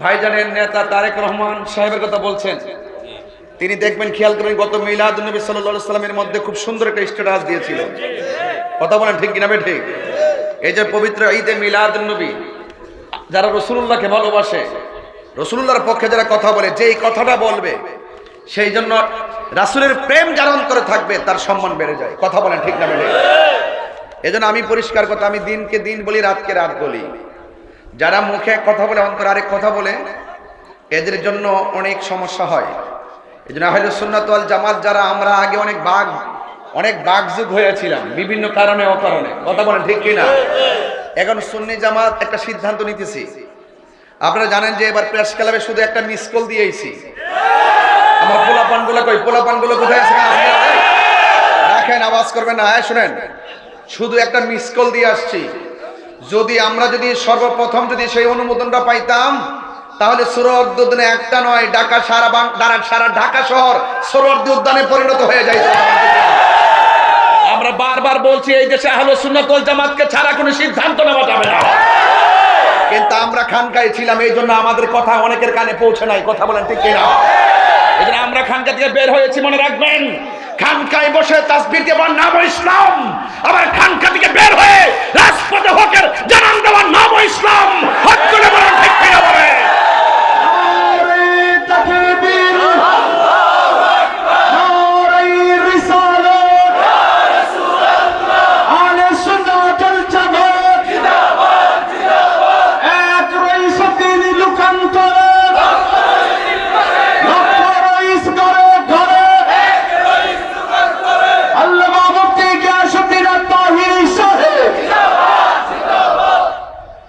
ভাইজানের নেতা তারেক রহমান সাহেবের কথা বলছেন। তিনি দেখবেন, খেয়াল করবেন, গত মিলাদ নবী সাল্লাল্লাহু সাল্লামের মধ্যে খুব সুন্দর একটা স্ট্যাটাস দিয়েছিল। কথা বলেন, ঠিক কিনা ঠিক এই যে পবিত্র ঈদে মিলাদ নবী, যারা রসুল্লাহকে ভালোবাসে রসুল্লাহর পক্ষে যারা কথা বলে, যেই কথাটা বলবে, সেই জন্য রাসুলের প্রেম যারা করে থাকবে, তার সম্মান বেড়ে যায়। কথা বলেন, ঠিক না বেড়ে এই জন্য আমি পরিষ্কার কথা, আমি দিনকে দিন বলি, রাতকে রাত বলি। যারা মুখে কথা বলে অন্তর আরেক কথা বলে, এদের জন্য অনেক সমস্যা হয়। এই জন্য আহলে সুন্নাত ওয়াল জামাত যারা, আমরা আগে অনেক বাঘ, অনেক বাঘযুগ হয়েছিলাম, বিভিন্ন কারণে অকারণে। কথা বলেন ঠিক কিনা? এখন সুন্নি জামাত একটা সিদ্ধান্ত নিতেছি। আপনারা জানেন যে এবার প্রেস ক্লাবে শুধু একটা মিস কল দিয়েছি। আমার পোলাপানগুলো কই? পোলাপানগুলো কোথায় আছে? রাখেন, আওয়াজ করবেন না। হ্যাঁ শুনেন। শুধু একটা মিস কল দিয়ে আসছি। যদি আমরা যদি সর্বপ্রথম যদি সেই অনুমোদনটা পাইতাম তাহলে সুরর্দ উদ্যানে একটা নয় ঢাকা সারা বাং- দাঁড়া- সারা ঢাকা শহর সুরর্দ উদ্যানে পরিণত হয়ে যায়। আমরা বারবার বলছি এই দেশে আহলে সুন্নাত ওয়াল জামাতকে ছাড়া কোনো সিদ্ধান্ত নেওয়া যাবে না। কিন্তু আমরা খানকায় ছিলাম এই জন্য আমাদের কথা অনেকের কানে পৌঁছে নাই কথা বলেন ঠিক কিনা? এই জন্য আমরা খানকা থেকে বের হয়েছি মনে রাখবেন। খানকায় বসে তাসবির দেওয়ার নাম ইসলাম। আবার খানকা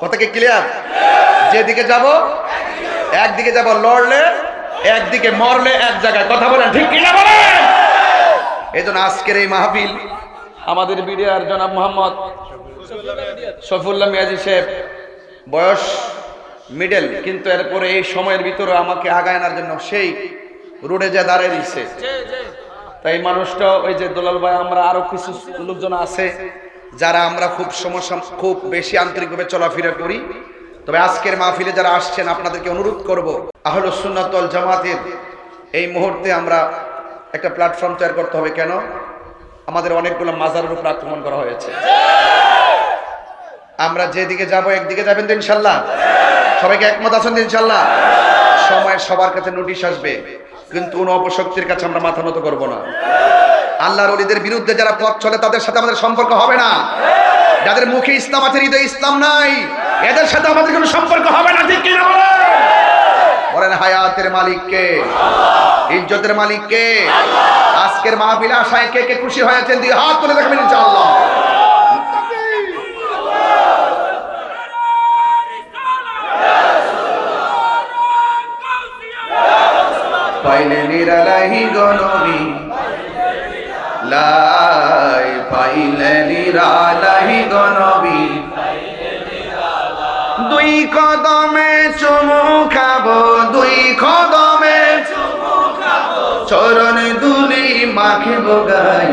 কথা কি ক্লিয়ার যেদিকে যাব, একদিকে যাব লড়লে, একদিকে মরলে এক জায়গায়। কথা বলেন, ঠিক কিনা বলেন? এই জন্য আজকের এই মাহফিল আমাদের বিডিআর জনাব মোহাম্মদ সফুল্লাহ মিয়াজি সাহেব, বয়স মিডল কিন্তু এরপরে এই সময়ের ভিতরে আমাকে আগায় আনার জন্য সেই রোডে যা দাঁড়িয়ে দিচ্ছে তাই মানুষটা ওই যে দোলাল ভাই, আমরা আরও কিছু লোকজন আছে যারা আমরা খুব সমস্যা, খুব বেশি আন্তরিকভাবে চলাফেরা করি, তবে আজকের মাহফিলে যারা আসছেন, আপনাদেরকে অনুরোধ করব আহল সুন্নাতল জামাতের এই মুহূর্তে আমরা একটা প্ল্যাটফর্ম তৈরি করতে হবে। কেন? আমাদের অনেকগুলো মাজারের উপর আক্রমণ করা হয়েছে। আমরা যেদিকে যাব, একদিকে যাবেন তো ইনশাল্লাহ? সবাইকে একমত আছেন তো ইনশাল্লাহ? সময় সবার কাছে নোটিশ আসবে, কিন্তু কোন অপশক্তির কাছে আমরা মাথা নত করব না। আল্লাহর অলিদের বিরুদ্ধে যারা পথ চলে, তাদের সাথে আমাদের সম্পর্ক হবে না। যাদের মুখে ইসলাম আছে, হৃদয়ে ইসলাম নাই, এদের সাথে আমাদের কোনো সম্পর্ক হবে না, ঠিক কিনা বলেন? বলেন, হায়াতের মালিককে ইজ্জতের মালিককে আজকের মাহফিলে আশায় কে কে খুশি হয়েছেন? দুই হাত তুলে দেখবেন লাই পাইলে নিরালাহি গনবি দুই কদমে চুমু খাব, দুই কদমে চরণ দুলি মাখিব গাই।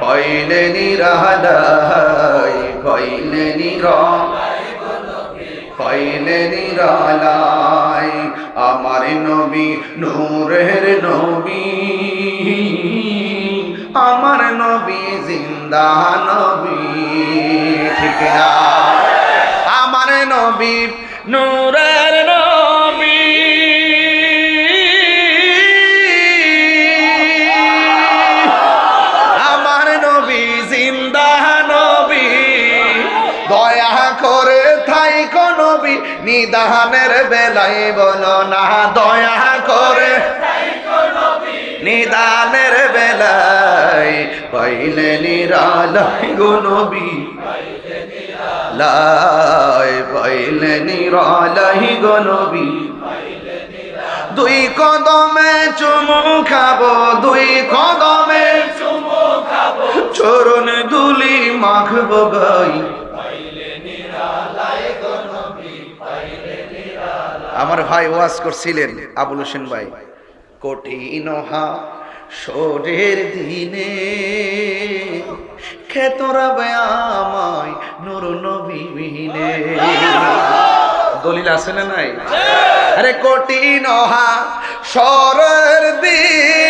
পাইলে নিরালাই পাইলে নিরা পাইলে নিরালাই। আমার নবী নূরের নবী। আমার নবী জিন্দা নবী ঠিক না আমার নবী নূরের নিদানের বেলায় বলো না, দয়া করে। নিদানের বেলায় পাইলে নিরালাই গো নবী লাই, পাইলে নিরালাই গনবী দুই কদমে চুমু খাব, দুই কদমে চুমু খাব চরণ দুলি মাখবো গাই। আমার ভাই ওয়াজ করছিলেন আবুল হোসেন ভাই। কঠিন হা সরের দিনে খেতরা আমায় নুর নবীনে দলিল আছে না নাই? আরে কঠিন হা সরের দিনে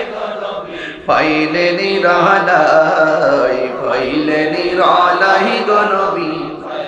পাইলে নিরালাই পাইলে নিরালাই গনবী